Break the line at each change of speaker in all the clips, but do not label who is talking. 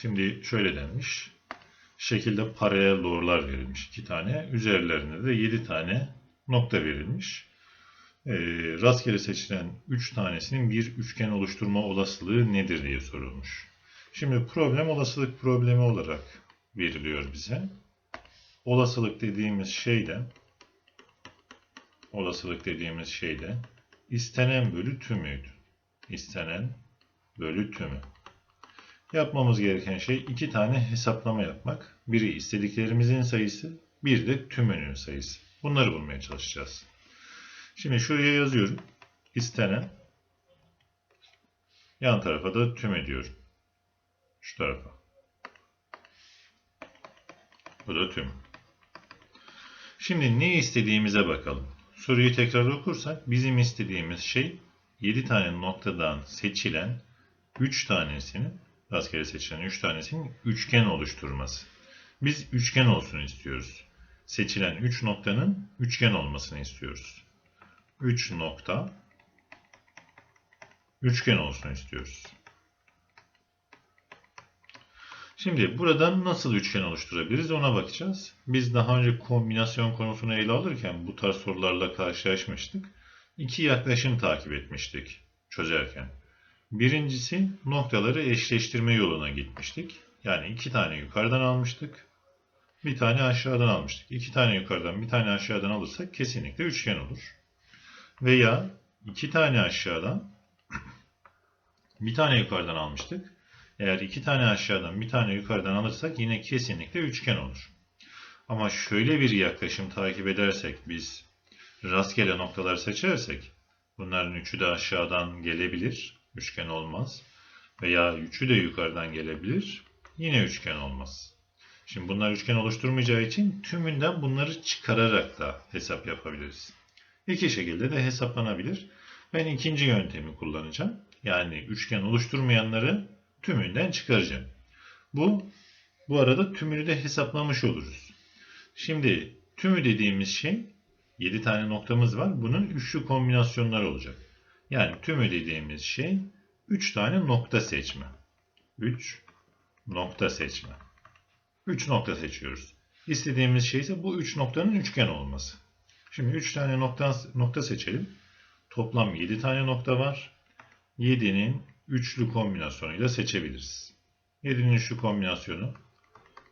Şimdi şöyle denmiş. Şekilde paralel doğrular verilmiş iki tane. Üzerlerine de 7 tane nokta verilmiş. Ee, rastgele seçilen 3 tanesinin bir üçgen oluşturma olasılığı nedir diye sorulmuş. Şimdi problem olasılık problemi olarak veriliyor bize. Olasılık dediğimiz şey de olasılık dediğimiz şey de istenen bölü tümüydü. İstenen bölü tümü. Yapmamız gereken şey iki tane hesaplama yapmak. Biri istediklerimizin sayısı, bir de tümünün sayısı. Bunları bulmaya çalışacağız. Şimdi şuraya yazıyorum. İstenen. Yan tarafa da tümü diyorum. Şu tarafa. Bu da tüm. Şimdi ne istediğimize bakalım. Soruyu tekrar okursak bizim istediğimiz şey 7 tane noktadan seçilen 3 tanesini rastgele seçilen 3 tanesinin üçgen oluşturması. Biz üçgen olsun istiyoruz. Seçilen 3 noktanın üçgen olmasını istiyoruz. 3 nokta üçgen olsun istiyoruz. Şimdi buradan nasıl üçgen oluşturabiliriz ona bakacağız. Biz daha önce kombinasyon konusunu ele alırken bu tarz sorularla karşılaşmıştık. İki yaklaşım takip etmiştik çözerken. Birincisi noktaları eşleştirme yoluna gitmiştik. Yani iki tane yukarıdan almıştık. Bir tane aşağıdan almıştık. İki tane yukarıdan bir tane aşağıdan alırsak kesinlikle üçgen olur. Veya iki tane aşağıdan bir tane yukarıdan almıştık. Eğer iki tane aşağıdan bir tane yukarıdan alırsak yine kesinlikle üçgen olur. Ama şöyle bir yaklaşım takip edersek biz rastgele noktalar seçersek bunların üçü de aşağıdan gelebilir. Üçgen olmaz. Veya üçü de yukarıdan gelebilir. Yine üçgen olmaz. Şimdi bunlar üçgen oluşturmayacağı için tümünden bunları çıkararak da hesap yapabiliriz. İki şekilde de hesaplanabilir. Ben ikinci yöntemi kullanacağım. Yani üçgen oluşturmayanları tümünden çıkaracağım. Bu bu arada tümünü de hesaplamış oluruz. Şimdi tümü dediğimiz şey 7 tane noktamız var. Bunun üçlü kombinasyonları olacak. Yani tümü dediğimiz şey 3 tane nokta seçme. 3 nokta seçme. 3 nokta seçiyoruz. İstediğimiz şey ise bu 3 noktanın üçgen olması. Şimdi 3 tane nokta, nokta seçelim. Toplam 7 tane nokta var. 7'nin üçlü kombinasyonuyla seçebiliriz. 7'nin üçlü kombinasyonu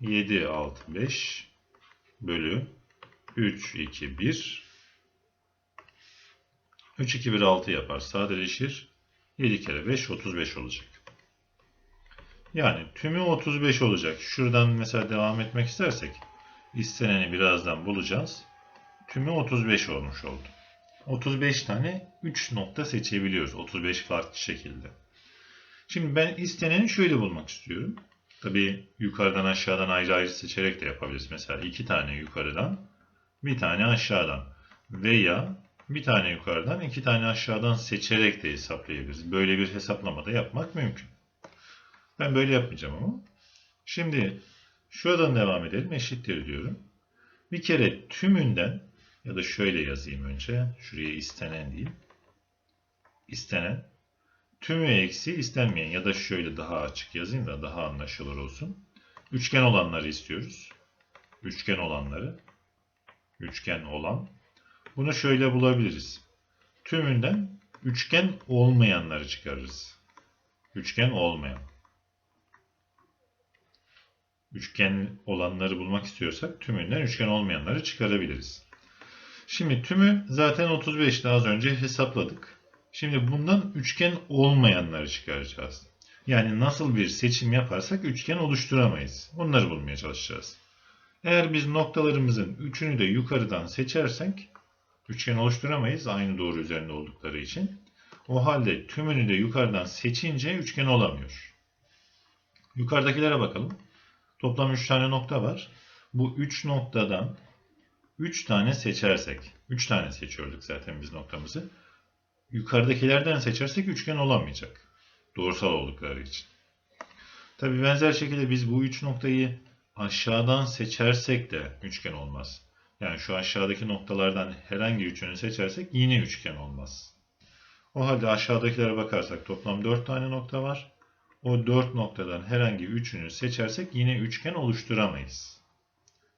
7, 6, 5 bölü 3, 2, 1 3, 2, 1, 6 yapar. Sadeleşir. 7 kere 5, 35 olacak. Yani tümü 35 olacak. Şuradan mesela devam etmek istersek isteneni birazdan bulacağız. Tümü 35 olmuş oldu. 35 tane 3 nokta seçebiliyoruz. 35 farklı şekilde. Şimdi ben isteneni şöyle bulmak istiyorum. Tabi yukarıdan aşağıdan ayrı ayrı seçerek de yapabiliriz. Mesela 2 tane yukarıdan, bir tane aşağıdan veya bir tane yukarıdan, iki tane aşağıdan seçerek de hesaplayabiliriz. Böyle bir hesaplama da yapmak mümkün. Ben böyle yapmayacağım ama. Şimdi şuradan devam edelim. Eşittir diyorum. Bir kere tümünden ya da şöyle yazayım önce. Şuraya istenen diyeyim. İstenen. Tümü eksi istenmeyen ya da şöyle daha açık yazayım da daha anlaşılır olsun. Üçgen olanları istiyoruz. Üçgen olanları. Üçgen olan. Bunu şöyle bulabiliriz. Tümünden üçgen olmayanları çıkarırız. Üçgen olmayan. Üçgen olanları bulmak istiyorsak tümünden üçgen olmayanları çıkarabiliriz. Şimdi tümü zaten 35'te az önce hesapladık. Şimdi bundan üçgen olmayanları çıkaracağız. Yani nasıl bir seçim yaparsak üçgen oluşturamayız. Onları bulmaya çalışacağız. Eğer biz noktalarımızın üçünü de yukarıdan seçersek üçgen oluşturamayız aynı doğru üzerinde oldukları için. O halde tümünü de yukarıdan seçince üçgen olamıyor. Yukarıdakilere bakalım. Toplam 3 tane nokta var. Bu 3 noktadan 3 tane seçersek, 3 tane seçiyorduk zaten biz noktamızı. Yukarıdakilerden seçersek üçgen olamayacak. Doğrusal oldukları için. Tabi benzer şekilde biz bu 3 noktayı aşağıdan seçersek de üçgen olmaz. Yani şu aşağıdaki noktalardan herhangi üçünü seçersek yine üçgen olmaz. O halde aşağıdakilere bakarsak toplam 4 tane nokta var. o dört noktadan herhangi üçünü seçersek yine üçgen oluşturamayız.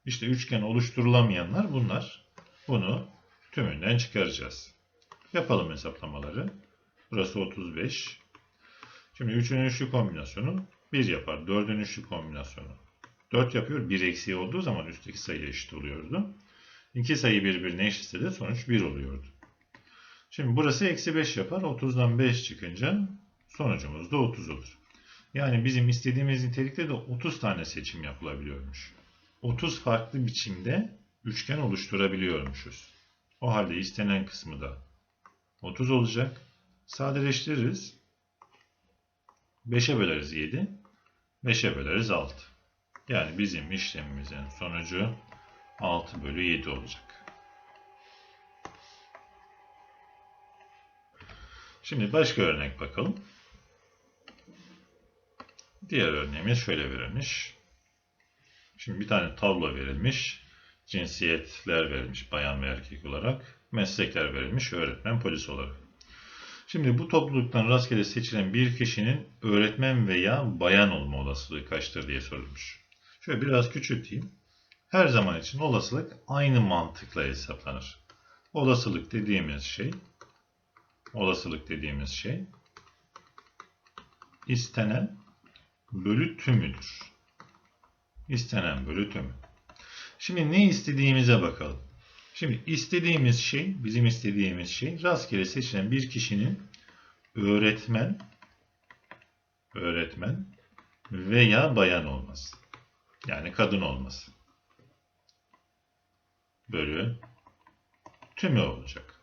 İşte üçgen oluşturulamayanlar bunlar. Bunu tümünden çıkaracağız. Yapalım hesaplamaları. Burası 35. Şimdi 3'ün üçlü kombinasyonu 1 yapar. 4'ün üçlü kombinasyonu 4 yapıyor. 1 eksiği olduğu zaman üstteki sayı eşit oluyordu. İki sayı birbirine eşitse de sonuç 1 oluyordu. Şimdi burası eksi 5 yapar. 30'dan 5 çıkınca sonucumuz da 30 olur. Yani bizim istediğimiz nitelikte de 30 tane seçim yapılabiliyormuş. 30 farklı biçimde üçgen oluşturabiliyormuşuz. O halde istenen kısmı da 30 olacak. Sadeleştiririz. 5'e böleriz 7. 5'e böleriz 6. Yani bizim işlemimizin sonucu 6 bölü 7 olacak. Şimdi başka örnek bakalım. Diğer örneğimiz şöyle verilmiş. Şimdi bir tane tablo verilmiş. Cinsiyetler verilmiş bayan ve erkek olarak. Meslekler verilmiş öğretmen, polis olarak. Şimdi bu topluluktan rastgele seçilen bir kişinin öğretmen veya bayan olma olasılığı kaçtır diye sorulmuş. Şöyle biraz küçülteyim. Her zaman için olasılık aynı mantıkla hesaplanır. Olasılık dediğimiz şey olasılık dediğimiz şey istenen bölü tümüdür. İstenen bölü tümü. Şimdi ne istediğimize bakalım. Şimdi istediğimiz şey, bizim istediğimiz şey rastgele seçilen bir kişinin öğretmen öğretmen veya bayan olması. Yani kadın olması. Bölü tümü olacak.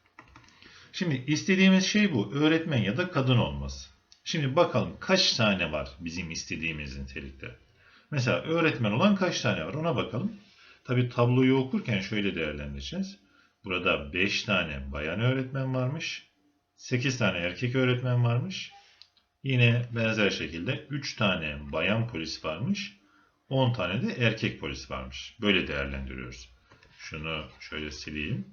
Şimdi istediğimiz şey bu. Öğretmen ya da kadın olması. Şimdi bakalım kaç tane var bizim istediğimiz nitelikte. Mesela öğretmen olan kaç tane var ona bakalım. Tabi tabloyu okurken şöyle değerlendireceğiz. Burada 5 tane bayan öğretmen varmış. 8 tane erkek öğretmen varmış. Yine benzer şekilde 3 tane bayan polis varmış. 10 tane de erkek polis varmış. Böyle değerlendiriyoruz. Şunu şöyle sileyim.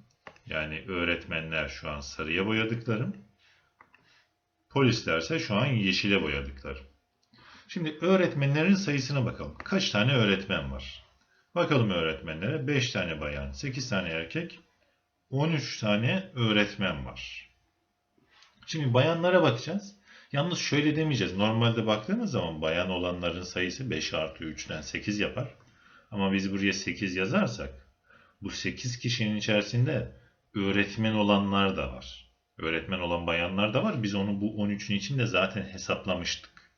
Yani öğretmenler şu an sarıya boyadıklarım. Polislerse şu an yeşile boyadıklarım. Şimdi öğretmenlerin sayısına bakalım. Kaç tane öğretmen var? Bakalım öğretmenlere. 5 tane bayan, 8 tane erkek, 13 tane öğretmen var. Şimdi bayanlara bakacağız. Yalnız şöyle demeyeceğiz. Normalde baktığımız zaman bayan olanların sayısı 5 artı 3'ten 8 yapar. Ama biz buraya 8 yazarsak bu 8 kişinin içerisinde öğretmen olanlar da var. Öğretmen olan bayanlar da var. Biz onu bu 13'ün içinde zaten hesaplamıştık.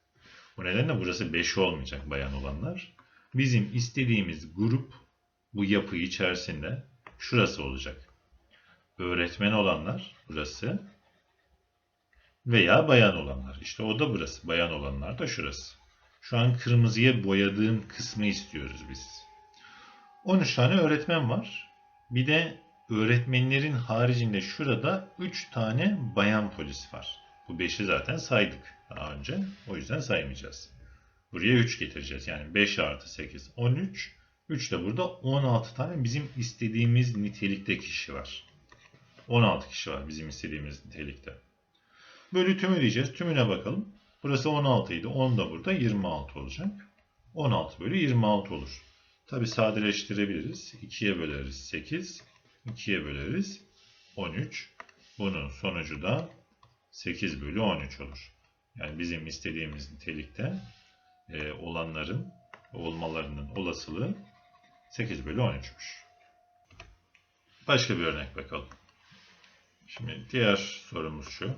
Bu nedenle burası 5 olmayacak bayan olanlar. Bizim istediğimiz grup bu yapı içerisinde şurası olacak. Öğretmen olanlar burası veya bayan olanlar. İşte o da burası. Bayan olanlar da şurası. Şu an kırmızıya boyadığım kısmı istiyoruz biz. 13 tane öğretmen var. Bir de öğretmenlerin haricinde şurada 3 tane bayan polis var. Bu 5'i zaten saydık daha önce. O yüzden saymayacağız. Buraya 3 getireceğiz. Yani 5 artı 8 13. 3 de burada 16 tane bizim istediğimiz nitelikte kişi var. 16 kişi var bizim istediğimiz nitelikte. Bölü tümü diyeceğiz. Tümüne bakalım. Burası 16 idi. 10 da burada 26 olacak. 16 bölü 26 olur. Tabi sadeleştirebiliriz. 2'ye böleriz 8. 2'ye böleriz 13. Bunun sonucu da 8 bölü 13 olur. Yani bizim istediğimiz nitelikte e, olanların olmalarının olasılığı 8 bölü 13'müş. Başka bir örnek bakalım. Şimdi diğer sorumuz şu.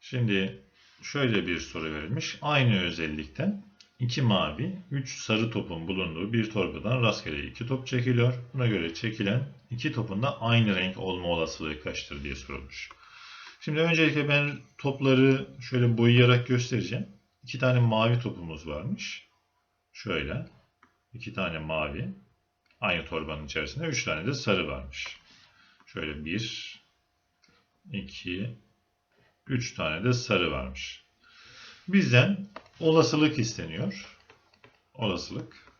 Şimdi şöyle bir soru verilmiş. Aynı özellikten 2 mavi, 3 sarı topun bulunduğu bir torbadan rastgele 2 top çekiliyor. Buna göre çekilen 2 topun da aynı renk olma olasılığı kaçtır diye sorulmuş. Şimdi öncelikle ben topları şöyle boyayarak göstereceğim. 2 tane mavi topumuz varmış. Şöyle. 2 tane mavi. Aynı torbanın içerisinde 3 tane de sarı varmış. Şöyle 1, 2, 3 tane de sarı varmış. Bizden olasılık isteniyor. Olasılık.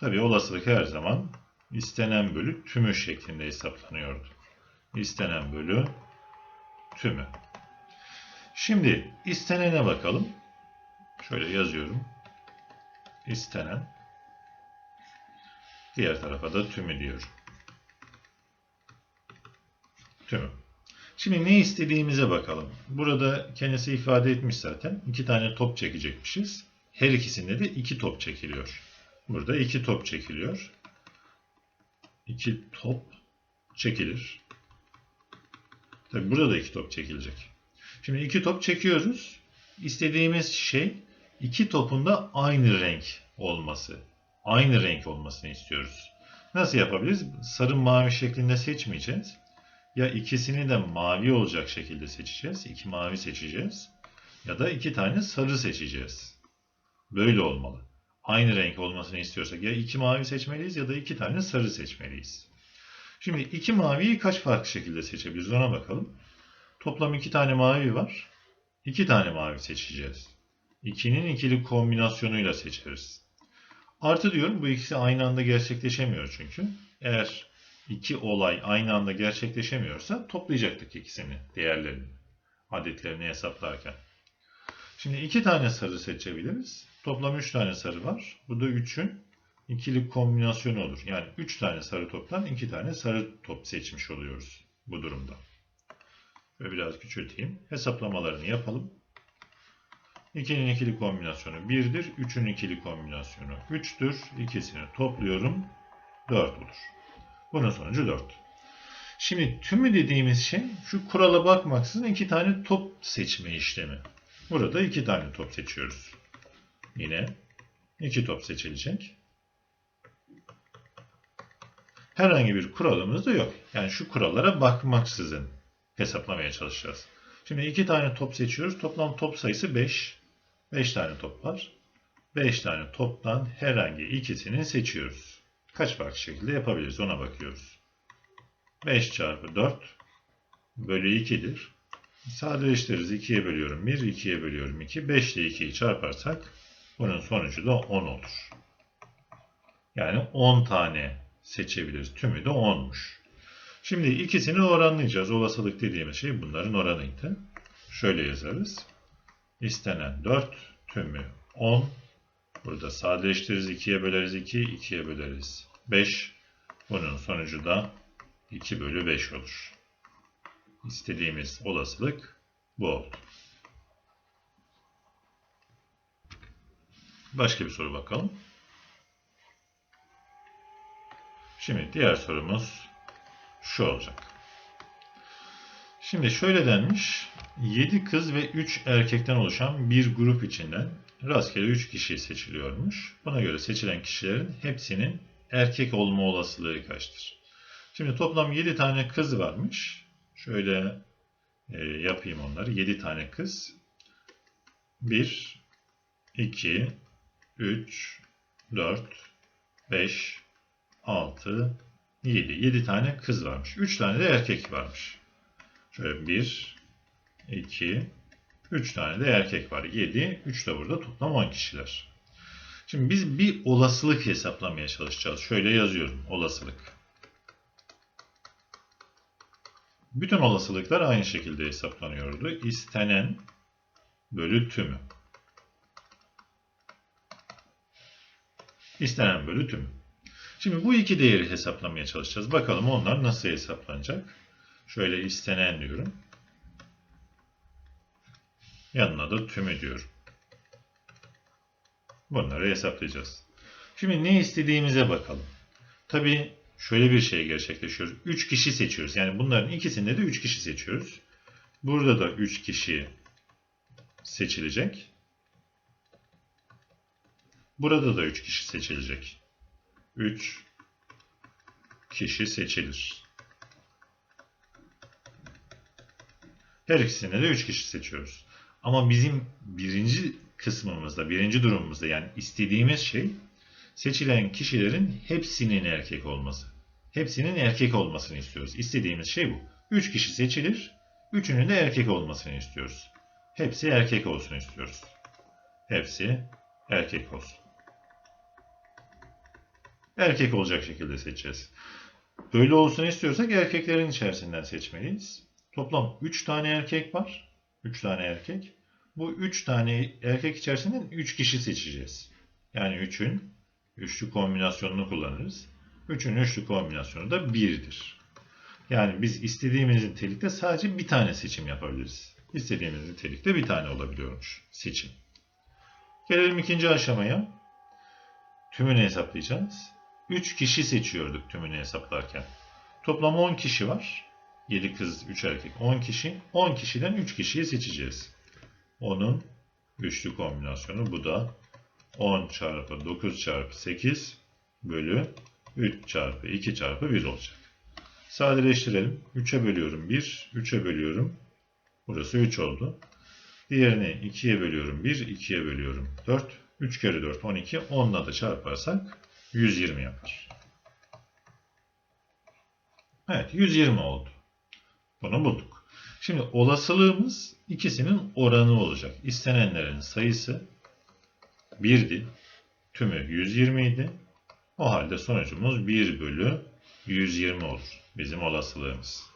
Tabii olasılık her zaman istenen bölü tümü şeklinde hesaplanıyordu. İstenen bölü tümü. Şimdi istenene bakalım. Şöyle yazıyorum. İstenen. Diğer tarafa da tümü diyorum. Tümü. Şimdi ne istediğimize bakalım. Burada kendisi ifade etmiş zaten. İki tane top çekecekmişiz. Her ikisinde de iki top çekiliyor. Burada iki top çekiliyor. İki top çekilir. Tabi burada da iki top çekilecek. Şimdi iki top çekiyoruz. İstediğimiz şey iki topun da aynı renk olması. Aynı renk olmasını istiyoruz. Nasıl yapabiliriz? Sarı mavi şeklinde seçmeyeceğiz. Ya ikisini de mavi olacak şekilde seçeceğiz. İki mavi seçeceğiz. Ya da iki tane sarı seçeceğiz. Böyle olmalı. Aynı renk olmasını istiyorsak ya iki mavi seçmeliyiz ya da iki tane sarı seçmeliyiz. Şimdi iki maviyi kaç farklı şekilde seçebiliriz ona bakalım. Toplam iki tane mavi var. İki tane mavi seçeceğiz. İkinin ikili kombinasyonuyla seçeriz. Artı diyorum bu ikisi aynı anda gerçekleşemiyor çünkü. Eğer iki olay aynı anda gerçekleşemiyorsa toplayacaktık ikisini, değerlerini, adetlerini hesaplarken. Şimdi iki tane sarı seçebiliriz. Toplam üç tane sarı var. Bu da üçün ikili kombinasyonu olur. Yani üç tane sarı toptan iki tane sarı top seçmiş oluyoruz bu durumda. Ve biraz küçülteyim. Hesaplamalarını yapalım. 2'nin ikili kombinasyonu 1'dir. 3'ün ikili kombinasyonu 3'tür. İkisini topluyorum. 4 olur. Bunun sonucu 4. Şimdi tümü dediğimiz şey şu kurala bakmaksızın iki tane top seçme işlemi. Burada iki tane top seçiyoruz. Yine iki top seçilecek. Herhangi bir kuralımız da yok. Yani şu kurallara bakmaksızın hesaplamaya çalışacağız. Şimdi iki tane top seçiyoruz. Toplam top sayısı 5. 5 tane top var. 5 tane toptan herhangi ikisini seçiyoruz. Kaç farklı şekilde yapabiliriz ona bakıyoruz. 5 çarpı 4 bölü 2'dir. Sadeleştiririz. 2'ye bölüyorum 1, 2'ye bölüyorum 2. 5 ile 2'yi çarparsak bunun sonucu da 10 olur. Yani 10 tane seçebiliriz. Tümü de 10'muş. Şimdi ikisini oranlayacağız. Olasılık dediğimiz şey bunların oranıydı. Şöyle yazarız. İstenen 4, tümü 10. Burada sadeleştiririz. 2'ye böleriz 2, 2'ye böleriz 5. Bunun sonucu da 2 bölü 5 olur. İstediğimiz olasılık bu oldu. Başka bir soru bakalım. Şimdi diğer sorumuz şu olacak. Şimdi şöyle denmiş. 7 kız ve 3 erkekten oluşan bir grup içinden rastgele 3 kişi seçiliyormuş. Buna göre seçilen kişilerin hepsinin erkek olma olasılığı kaçtır? Şimdi toplam 7 tane kız varmış. Şöyle e, yapayım onları. 7 tane kız. 1, 2, 3, 4, 5, 6, 7. 7 tane kız varmış. 3 tane de erkek varmış. Şöyle 1, 2, 3 tane de erkek var. 7, 3 de burada toplam 10 kişiler. Şimdi biz bir olasılık hesaplamaya çalışacağız. Şöyle yazıyorum olasılık. Bütün olasılıklar aynı şekilde hesaplanıyordu. İstenen bölü tümü. İstenen bölü tümü. Şimdi bu iki değeri hesaplamaya çalışacağız. Bakalım onlar nasıl hesaplanacak. Şöyle istenen diyorum. Yanına da tümü diyorum. Bunları hesaplayacağız. Şimdi ne istediğimize bakalım. Tabii şöyle bir şey gerçekleşiyor. 3 kişi seçiyoruz. Yani bunların ikisinde de 3 kişi seçiyoruz. Burada da 3 kişi seçilecek. Burada da 3 kişi seçilecek. 3 kişi seçilir. Her ikisinde de 3 kişi seçiyoruz. Ama bizim birinci kısmımızda, birinci durumumuzda yani istediğimiz şey seçilen kişilerin hepsinin erkek olması. Hepsinin erkek olmasını istiyoruz. İstediğimiz şey bu. 3 kişi seçilir, üçünün de erkek olmasını istiyoruz. Hepsi erkek olsun istiyoruz. Hepsi erkek olsun. Erkek olacak şekilde seçeceğiz. Böyle olsun istiyorsak erkeklerin içerisinden seçmeliyiz. Toplam 3 tane erkek var. 3 tane erkek. Bu 3 tane erkek içerisinden 3 kişi seçeceğiz. Yani 3'ün üçlü kombinasyonunu kullanırız. 3'ün üçlü kombinasyonu da 1'dir. Yani biz istediğimiz nitelikte sadece bir tane seçim yapabiliriz. İstediğimiz nitelikte bir tane olabiliyormuş seçim. Gelelim ikinci aşamaya. Tümünü hesaplayacağız. 3 kişi seçiyorduk tümünü hesaplarken. Toplam 10 kişi var. 7 kız, 3 erkek. 10 kişi. 10 kişiden 3 kişiyi seçeceğiz. 10'un üçlü kombinasyonu bu da 10 çarpı 9 çarpı 8 bölü 3 çarpı 2 çarpı 1 olacak. Sadeleştirelim. 3'e bölüyorum 1, 3'e bölüyorum. Burası 3 oldu. Diğerini 2'ye bölüyorum 1, 2'ye bölüyorum 4. 3 kere 4 12. 10'la da çarparsak 120 yapar. Evet 120 oldu. Bunu bulduk. Şimdi olasılığımız ikisinin oranı olacak. İstenenlerin sayısı 1'di. Tümü 120 idi. O halde sonucumuz 1 bölü 120 olur. Bizim olasılığımız.